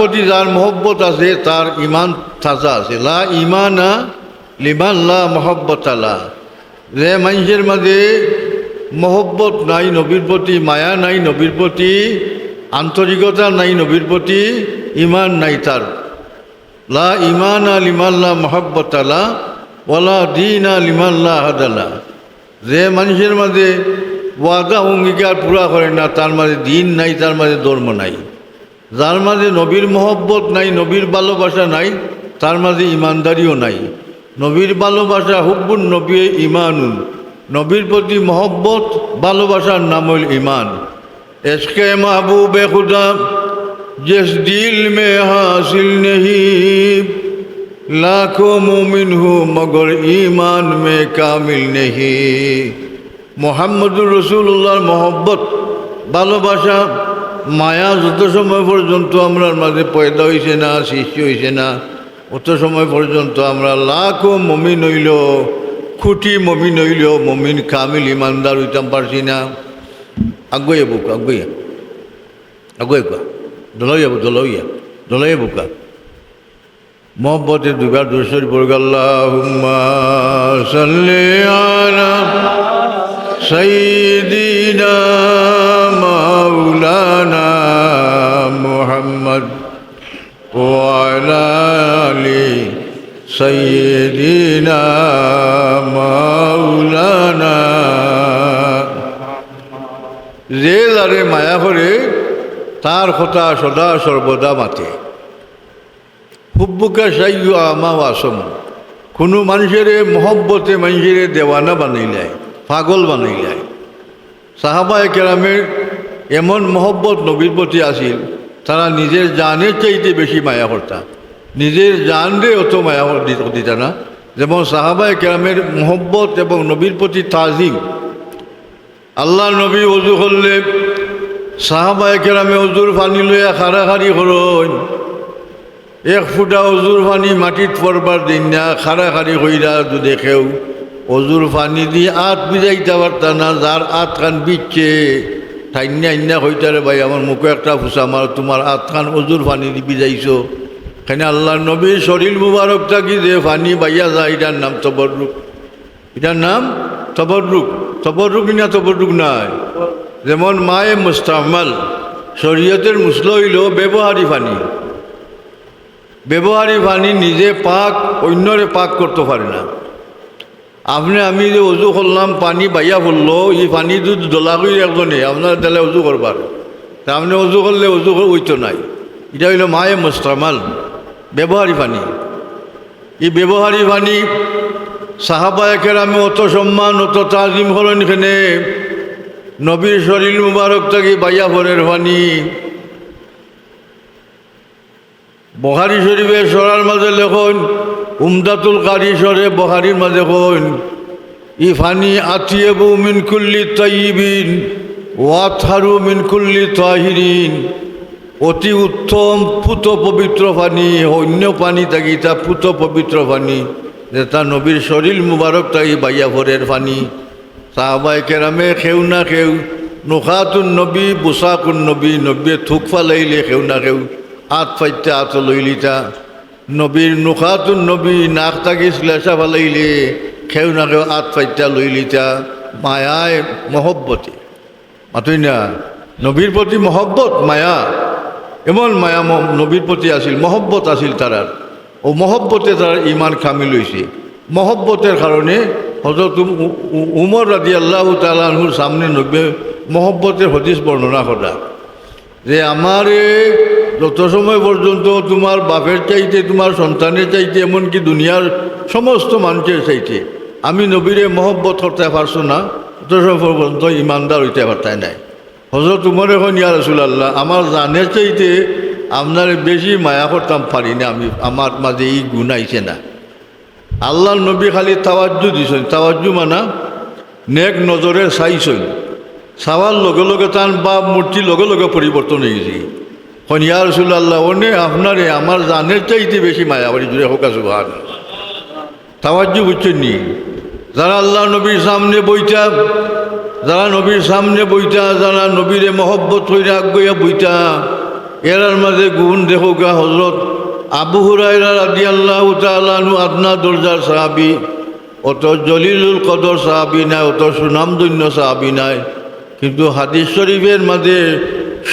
প্রতি যার মহব্বত আছে, তার ইমান তাজা আছে। লা ইমানা লিমান লা মহব্বত আলা যে মানুষের মাঝে মহব্বত নাই, নবীর প্রতি মায়া নাই, নবীর প্রতি আন্তরিকতা নাই, নবীর প্রতি ইমান নাই তার। লা ইমানা লিমাল্লা মহব্বত আলা ওলা দিনা লিমাল্লা হাদালা যে মানুষের মাঝে ওয়াদা, অঙ্গীকার পুরা করে না, তার মাঝে দিন নাই, তার মাঝে ধর্ম নাই। যার মাঝে নবীর মহব্বত নাই, নবীর ভালোবাসা নাই, তার মাঝে ইমানদারিও নাই। নবীর ভালোবাসা হুব্বুন নবী ইমানুন। নবীর প্রতি মহব্বত, ভালোবাসার নাম হইল ইমান। এসকে মাহবুব খুদা জেস দিল মে হাসিল নেহি। লাখো মোমিন হু, মগর ইমান মে কামিল নেহি। মোহাম্মদুর রসুল্লাহর মহব্বত, ভালোবাসা মায়া যত সময় পর্যন্ত আমরার মাঝে পয়দা হয়েছে না, সৃষ্টি হয়েছে না, অত সময় পর্যন্ত আমরা লাখও মমিন হইল খুঁটি মমিন হইল, মমিন কামিল ইমানদার হইতাম পারছি না। আগুয়ে বুক, আগুয়ে। আগুয়ে কোয়া দলইয়া দলইয়া দলইয়া বুকা মোহব্বতের দুবার দুশোর পড়গাল্লাহুম্মা সাল্লি আলা সাইয়্যিদিনা মাওলানা। যে যারে মায়া করে, তার কথা সদা সর্বদা মাতে। হুব্বুকা সাইয়ু আমা আসম। কোনো মানুষের মহব্বতে মানুষের দেওয়ানা বানাইলায়, পাগল বানাইলায়। সাহাবায় কেরামের এমন মহব্বত নবীর প্রতি আসিল তারা নিজের জানের চাইতে বেশি মায়া করতা নিজের জান রে অত মায়া দিতা না যেমন সাহাবায় কেরামের মহব্বত এবং নবীর প্রতি তাজিম। আল্লাহ নবী অজু করলে সাহাবায় কেরামে অজুর পানি লইয়া খাড়াখাড়ি হরণ এক ফুটা অজুর পানি মাটিত পড়বার দিন না, খাড়াখাড়ি হইরা দেখেও অজুর পানি দিয়ে আত বিজাইতে পারতা না, যার আত খান বিচ্ছে, ঠাইন্যা ইন্যা হইতারে ভাই, আমার মুখে একটা ফুসা আমার তোমার আত খান অজুর পানি দিয়ে বিজাইছো। এখানে আল্লাহ নবীর শরীর মুবারক থাকি যে পানি বাইয়া যায় এটার নাম তবরুক এটার নাম তবরুক তবরুক না তবরুক নাই। যেমন মায়ে মুস্তামাল শরীয়তের মুসল হইল ব্যবহারী পানি ব্যবহারী পানি নিজে পাক, অন্যরে পাক করতে পারে না। আপনি, আমি যে অজু করলাম, পানি বাইয়া পড়ল এই পানি যদি দোলা করে একজনে, আপনার তাহলে অজু করবার। তা আপনি অজু করলে অজু হইতো নাই। এটা হইল মায়ে মুস্তামাল ব্যবহারী পানি এই ব্যবহারী পানি সাহাবায়কের আমি অত সম্মান, অত তাজিম হলেন এখানে নবীর শরীর মুবারক থাকি বাইয়া ভরের পানি বহারি শরীফের সরার মাঝে লেখন, উমদাতুল কারি সরে বহারির মাঝে খন ই ফানি আতিয়েবু মিনকুল্লি তাইবিন ওয়াথারু মিনকুল্লি তাহিরিন। অতি উত্তম পুত পবিত্র পানি অন্য পানি থাকি তা পুত পবিত্র পানি যে তা নবীর শরীর মুবারক থাকি বাইয়া ভরের পানি সাহাবাই কেরামে খেউ না খেউ নোখাতুন নবী, বুসাকুন নবী নবী থুক ফালাইলে খেউ না খেউ আত ফাইতে আত লইলিতা নবীর নোখাতুন নবী নাক তাকি শ্লেষা ফালাইলে খেউ না খেউ আত ফাইতা লইলিতা মায়ায় মহব্বতে। মাতুই না, নবীর প্রতি মহব্বত, মায়া। এমন মায়া ম- নবীর প্রতি আসিল মহব্বত আসিল তারার ও মহব্বতে তার ইমান কামিল হয়েছে মহব্বতের কারণে হজরত উমর রাজি আল্লাহ তালাহুর সামনে নব্বে মহব্বতের হদিস বর্ণনা করা যে আমারে যত সময় পর্যন্ত তোমার বাপের চাইতে, তোমার সন্তানের চাইতে, এমনকি দুনিয়ার সমস্ত মানুষের চাইতে, আমি নবীরে মহব্বত করতে পারছ না তত সময় পর্যন্ত ইমানদার হইতে পারতাই নাই। হজরত উমর এখন, ইয়া রসুলাল্লাহ, আমার জানে চাইতে আপনার বেশি মায়া করতাম পারি না আমি, আমার মাঝে এই গুণ আইছে না। আল্লাহ নবী খালি তাওয়াজ্জু দিছেন, তাওয়াজ্জু মানা নেক নজরে চাইছেন। চাওয়ার লগে লগে তান বা মূর্তি লগে লগে পরিবর্তন হয়ে গেছে। এখন ইয়া রসুল্লাহ অনে আপনারে আমার জানের চাইতে বেশি মায়া বাড়ি জুড়ে হোক আছে ভাগ তাওয়াজ্জু বুঝছেন নি? যারা আল্লাহ নবীর সামনে বইটা যারা নবীর সামনে বইতা, যারা নবীরে মহব্বত হইরা আগুয়া বইতা, এরার মাঝে গুণ গা হজরত আবু হুরাইরা রাদি আল্লাহ তালু আদনা দরজার সাহাবি, অত জলিলুল কদর সাহাবি নাই, অত সুনামধন্য সাহাবি নাই। কিন্তু হাদিস শরীফের মাঝে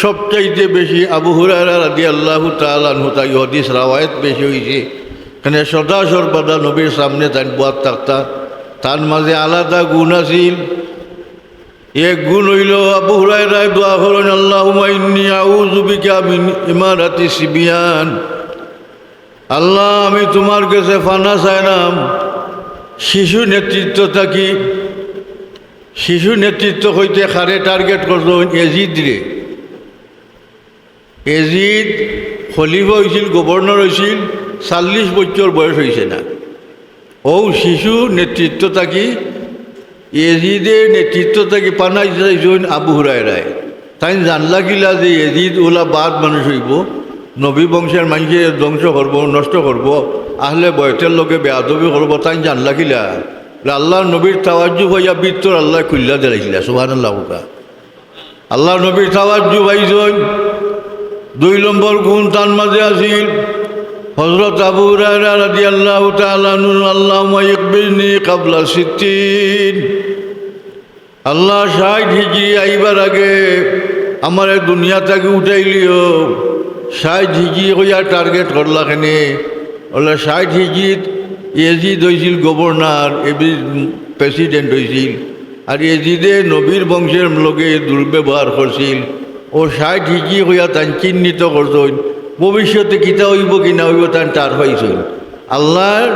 সবচাইতে বেশি আবু হুরাইরা রাদি আল্লাহ তালু তাই হদিস রাওয়ায়ত বেশি হয়েছে এখানে সদা সর্বদা নবীর সামনে তাই বাদ থাকতা। তার মাঝে আলাদা গুণ আছিল। এক গুণ হইল, আবু হুরাইরায় দোয়া করেন, আল্লাহুম্মা ইন্নী আউযু বিকা মিন ইমারাতি সিবিয়ান। আল্লাহ, আমি তোমার কাছে ফানা চাইলাম, শিশু নেতৃত্ব থাকি, শিশু নেতৃত্ব হইতে খারে টার্গেট করল এজিদ রে। এজিদ খলিফ হয়েছিল গভর্নর হয়েছিল চাল্লিশ বছর বয়স হয়েছে না। ও শিশু নেতৃত্ব থাকি এজিদের নেতৃত্ব থেকে পানাই চাইছেন আবু হুরাই রায়। তাই জানলা গিলা যে এজিদ ওলা বাদ মানুষ হইব, নবী বংশের মানুষে ধ্বংস করব, নষ্ট করব, আহলে বয়সের লোকে বেয়াদবি করব তাই জানলা গিলা আল্লাহ নবীর তাওয়াজ্জু হইয়া বৃত্তর আল্লাহ খুল্লা দিলাইছিলা সুহান আল্লাহ আল্লাহ নবীর তাওয়াজ্জু ভাইজন দুই নম্বর গুণ তার মাঝে আসিল হজরত আবু রাজি আল্লাহ আল্লাহ ইকবিরনি কাবলা সিদ্দিন আল্লাহ ষাট হিজি আইবার আগে আমার দুনিয়া থেকে উঠাইলিও ষাট হিজি হইয়া টার্গেট করলা কেনে? ওলা ষাট হিজিত এজিদ হয়েছিল গভর্নর এবি প্রেসিডেন্ট হয়েছিল আর এজিদে নবীর বংশের লোকে দুর্ব্যবহার করছিল। ও ষাট হিজি হইয়া তান চিহ্নিত করছেন ভবিষ্যতে কিতা হইব কি না হইব তান টার হয়েছিল আল্লাহর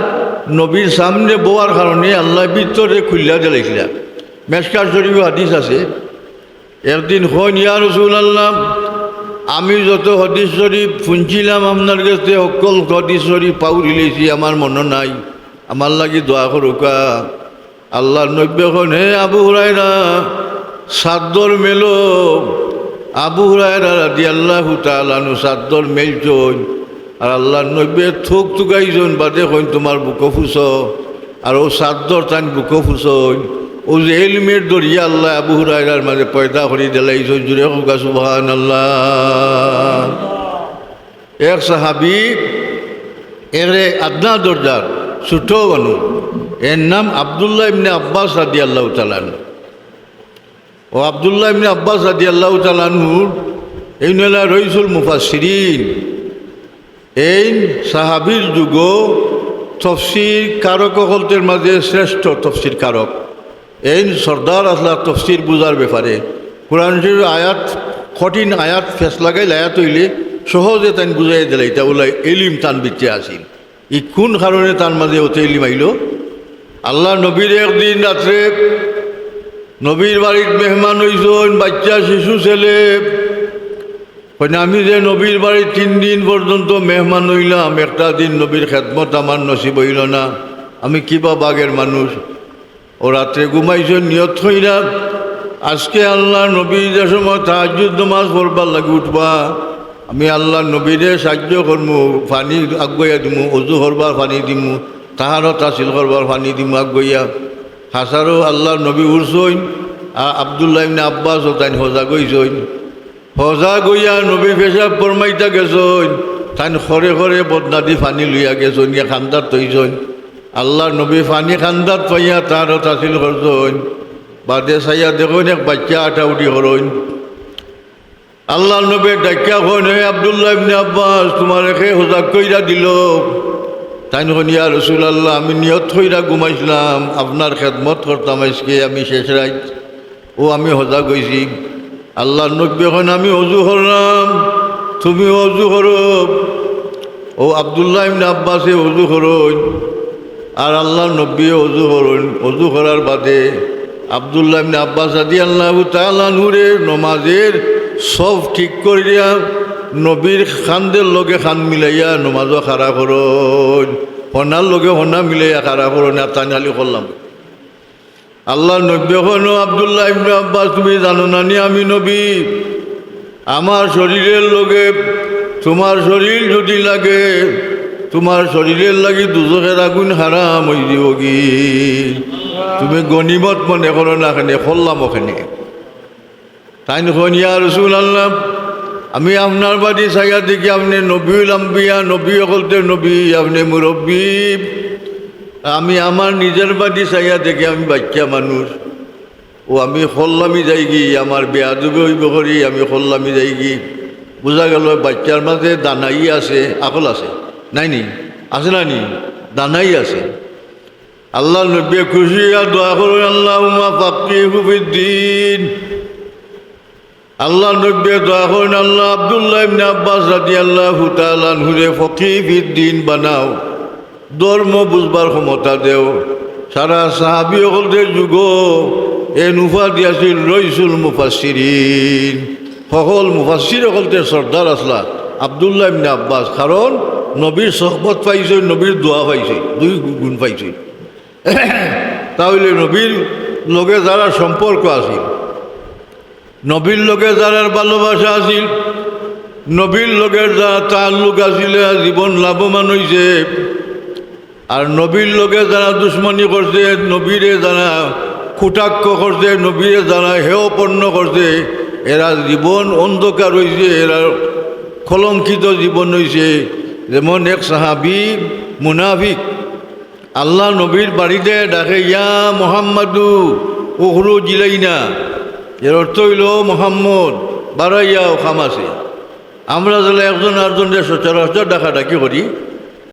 নবীর সামনে বোয়ার কারণে আল্লাহ ভিতরে খুল্লা দিলাইছিল মেসকার শরীফ হাদিস আছে, একদিন হন ইয়া রসুল আল্লাহ আমি যত হদিস শরীফ শুনছিলাম, আপনার কাছে সকল হদিস শরীফ পাউরি লেছি, আমার মনে নাই। আমার লাগি দোয়া করুকা। আল্লাহ নব্যখন হে আবু হুরাইরা সাদ্দর মেলো আবু হুরাইরা রাদি আল্লাহ তালানু সাদ্দর মেলছন আর আল্লাহ নব্বে থুক তুকাইছন বাদে কইন, তোমার বুকো ফুস। আর ও সাদ্দর তান বুকো ফুসন ও যে এলমের দরিয়া আল্লাহ আবু হুরাইরার মাঝে পয়দা করি দিলাইছন জুড়ে হোকা সুবহান আল্লাহ এক সাহাবি, এরে আদনা দরজার ছোট মানুষ, এর নাম আবদুল্লাহ ইবনে আব্বাস রাদি আল্লাহ তালান ও আবদুল্লাহ ইবনে আব্বাস রাদি আল্লাহ তালানুর এই নেলা রইসুল মুফাসিরিন এই সাহাবির যুগ তফসির কারক হলতের মাঝে শ্রেষ্ঠ তফসির কারক। এই সর্দার আসলা তফসির বুঝার ব্যাপারে। কোরআন শরীফের আয়াত, কঠিন আয়াত, ফেস লাগাইলে আয়াত হইলে সহজে তান বুঝাই দিলে, এটা ওলাই এলিম তান বিচ্ছে আসিল। ই কোন কারণে তার মাঝে ওতে এলিম আইল? আল্লাহ নবীর একদিন রাত্রে নবীর বাড়ির মেহমান হইছন, বাচ্চা, শিশু, ছেলে। আমি যে নবীর বাড়ি তিন দিন পর্যন্ত মেহমান হইলাম, একটা দিন নবীর খেদমত আমার নসিব হইল না। আমি কিবা বাগের মানুষ। ও রাত্রে ঘুমাইছেন, নিয়ত হইলা আজকে আল্লাহ নবী যে সময় তাহাজুদ নমাজ পড়বার লাগে উঠবা, আমি আল্লাহ নবীরে সাহায্য করমু, পানি আগুয়া দিমু, অজু করবার পানি দিমু তাহারও তাসিল করবার পানি দিমু আগুয়া হাসারও আল্লাহ নবী আর আবদুল্লাহ ইবনে আব্বাস ও তাই হজা গইছইন হজা গইয়া নবী পেশাব ফরমাইতা গেছইন তাই খরে খরে বদনাদি পানি লইয়া গেছইন ইয়া খান্দার তৈছইন আল্লাহ নবী পানি খান্দাত পাইয়া তারও তাসিল করছইন বাদে চাইয়া দেখুন এক বাচ্চা আটা উঠি হরইন আল্লাহ নবী ডাক্যা হন হে আবদুল্লাহ ইবনে আব্বাস তোমার একে হোজাক কইরা দিল। তাই নখন ইয়া রসুল আল্লাহ আমি নিয়ত কইরা ঘুমাইছিলাম। আপনার খেদমত করতাম আজকে, আমি শেষ রাত। ও, আমি হজা গইছি। আল্লাহ নবী এখন আমি অজু করলাম। তুমি অজু করো। ও, আবদুল্লাহ ইবনে আব্বাসে অজু করইন আর আল্লাহ নব্বী অজু করুন। অজু করার বাদে আবদুল্লাহ ইবনে আব্বাস আদি আল্লাহ তাআলা নূরে নমাজের সব ঠিক করিয়া নবীর খানদের লগে খান মিলাইয়া নমাজও খারা করুন। হনার লগে হনা মিলাইয়া খারা করুন, আর তানি করলাম। আল্লাহ নব্বী হনো আবদুল্লাহ ইবনে আব্বাস, তুমি জানো না নি আমি নবী? আমার শরীরের লগে, তোমার শরীর যদি লাগে, তোমার শরীরের লাগি দুজকের আগুন হারাম হয়ে দিব কি? তুমি গণিমত মনে করো না খানে করলাম ওখানে। তাই নখন ইয়া রসুল আল্লাহ আমি আপনার বাড়ি ছাইয়া দেখি আপনি নবীল আম্বিয়া, নবী অকলতে নবী, আপনি মুরব্বী। আমি আমার নিজের বাড়ি ছাইয়া দেখি আমি বাচ্চা মানুষ। ও আমি খল্লামি যাই গি আমার বেয়াদুবে হইব করি, আমি খল্লামি যাই গি বোঝা গেল বাচ্চার মাঝে দানাই আছে, আকল আছে। নাই নি? আছে না নি? দানাই আছে। আল্লাহ নবী খুশি আর দোয়া করুন আল্লাহ পাপি হুবিদ্দিন আল্লাহ নব্বে দোয়া করেন, আল্লাহ আবদুল্লাহ ইবনে আব্বাস রাদি আল্লাহ হুতালানহুরে দিন বানাও, ধর্ম বুঝবার ক্ষমতা দেও। সারা সাহাবি সকলদের যুগ, এ নুফা দিয়াছিল রইসুল মুফাসিরিন সকল মুফাসির সকলতে শ্রদ্ধার আসলা আবদুল্লাহ ইবনে আব্বাস, কারণ নবীর সহবত পাইছে, নবীর দোয়া পাইছে, দুই গুণ পাইছে। তাহলে নবীর লগে যারা সম্পর্ক আছিল নবীর লোকে যারা ভালোবাসা আছিল নবীর লোকের যারা তাল্লুক আছিলে জীবন লাভবান হয়েছে আর নবীর লোকে যারা দুশ্মনী করছে, নবীরে যারা কুটাক্ষ করছে, নবীরে যারা হেয়পন্ন করছে। এরা জীবন অন্ধকার হয়েছে এরা কলঙ্কিত জীবন হয়েছে যেমন এক সাহাবি মুনাফিক, আল্লাহ নবীর বাড়িতে ডাকে, ইয়া মোহাম্মদু ওহরু জিলাইনা এর অর্থ হইল, মোহাম্মদ বারাইয়া ও খামাসি। আমরা যারা একজন আরেকজনের সচরাচর ডাকা ডাকি করি।